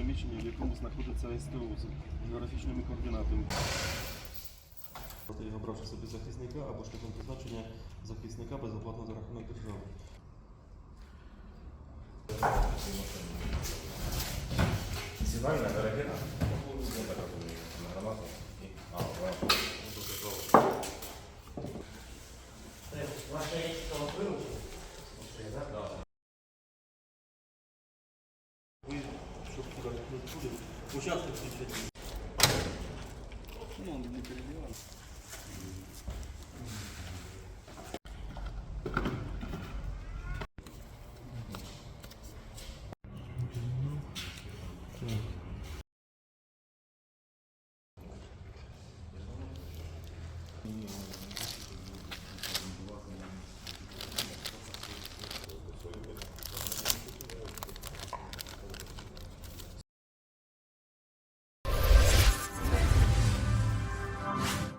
приміщенні, в якому знаходиться СТО з географічними координатами. Його бравши собі захисника або шляхом призначення захисника безоплатно за рахунок держави. Так розумію, на гранату. І- А, вона. структура, як ми будемо, учасник слідчі. Ну, не перебиваем. Mm-hmm.